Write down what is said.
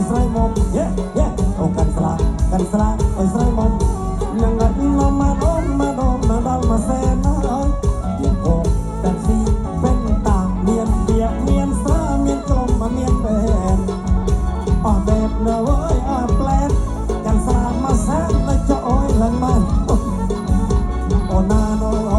อยสลายมมเย้เย้เอากันสลากันสลัออยสลายมมนังอัดนมมาดมมาดมนาดังมาแซนนะอยเดียนกกันซีเป็นตาเมียนเบียกเมียนสาเมียนจมมาเมียนแบนออเดบบเนอะเว้ยออแปลนกันสลามาแซนแล้จะอ้อยหลังมันโอ้นาโน